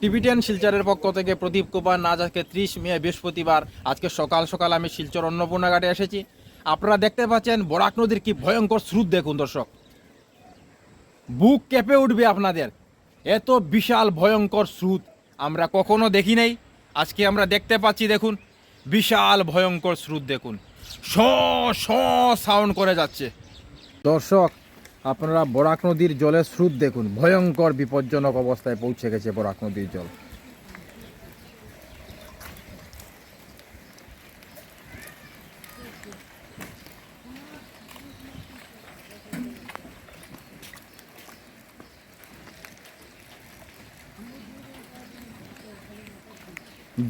Tibetan শিলচরের পক্ষ থেকে প্রদীপ কুমার নাজ আজকে ত্রিশ মে, বৃহস্পতিবার। আজকে সকাল সকাল আমি শিলচর অন্নপূর্ণা ঘাটে এসেছি। আপনারা দেখতে পাচ্ছেন বরাক নদীর কি ভয়ঙ্কর স্রোত দেখুন, দর্শক। বুক কেঁপে উঠবে আপনাদের। এত বিশাল ভয়ঙ্কর স্রোত আমরা কখনো দেখি নাই। আজকে আমরা দেখতে পাচ্ছি, দেখুন, বিশাল ভয়ঙ্কর স্রোত দেখুন। শ সাউন্ড করে যাচ্ছে। দর্শক আপনারা বরাক নদীর জলের স্রোত দেখুন। ভয়ঙ্কর, বিপজ্জনক অবস্থায় পৌঁছে গেছে বরাক নদীর জল।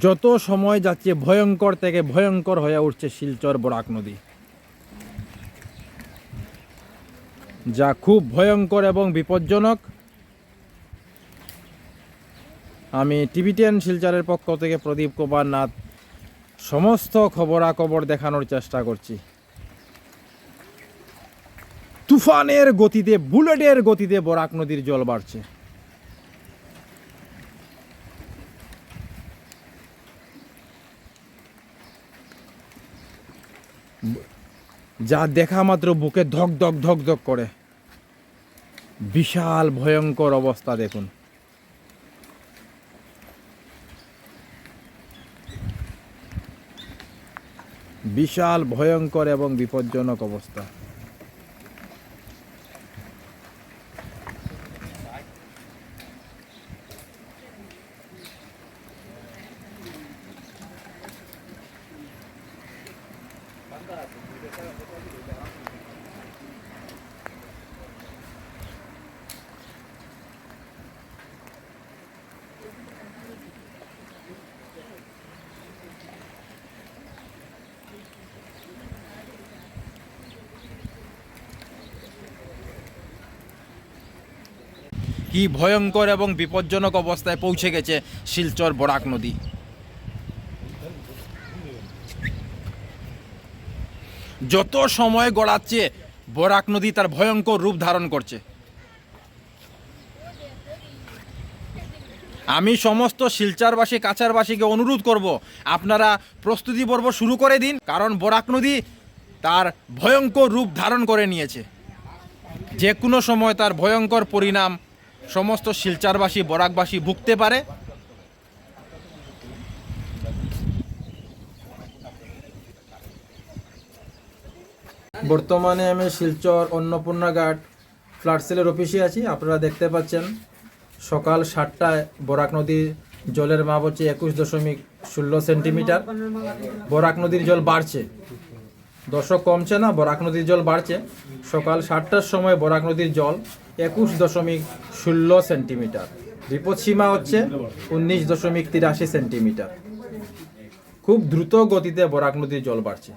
যত সময় যাচ্ছে, ভয়ঙ্কর থেকে ভয়ঙ্কর হয়ে উঠছে শিলচর বরাক নদী। যা খুব ভয়ঙ্কর এবং বিপজ্জনক। আমি টিভিটিয়ান শিলচারের পক্ষ থেকে প্রদীপ কুমার নাথ সমস্ত খবরাখবর দেখানোর চেষ্টা করছি। তুফানের গতিতে, বুলেটের গতিতে বরাক নদীর জল বাড়ছে। যা দেখা মাত্র বুকে ধক ধক ধক ধক করে। বিশাল ভয়ঙ্কর অবস্থা দেখুন। বিশাল ভয়ঙ্কর এবং বিপজ্জনক অবস্থা। কি ভয়ঙ্কর এবং বিপজ্জনক অবস্থায় পৌঁছে গেছে শিলচর বরাক নদী। যত সময় গড়াচ্ছে, বরাক নদী তার ভয়ঙ্কর রূপ ধারণ করছে। আমি সমস্ত শিলচারবাসী, কাছারবাসীকে অনুরোধ করব, আপনারা প্রস্তুতি পর্ব শুরু করে দিন, কারণ বরাক নদী তার ভয়ঙ্কর রূপ ধারণ করে নিয়েছে। যে কোনো সময় তার ভয়ঙ্কর পরিণাম সমস্ত শিলচারবাসী, বরাকবাসী ভুগতে পারে। বর্তমানে আমি শিলচর অন্নপূর্ণা ঘাট ফ্লাড সেলের অফিসে আছি। আপনারা দেখতে পাচ্ছেন, সকাল সাতটায় বরাক নদীর জলের মাপ হচ্ছে একুশ দশমিক ষোলো সেন্টিমিটার। বরাক নদীর জল বাড়ছে। দর্শক কমছে না, বরাক নদীর জল বাড়ছে। সকাল সাতটার সময় বরাক নদীর জল একুশ দশমিক ষোলো সেন্টিমিটার। বিপদ সীমা হচ্ছে উনিশ দশমিক তিরাশি সেন্টিমিটার। খুব দ্রুত গতিতে বরাক নদীর জল বাড়ছে।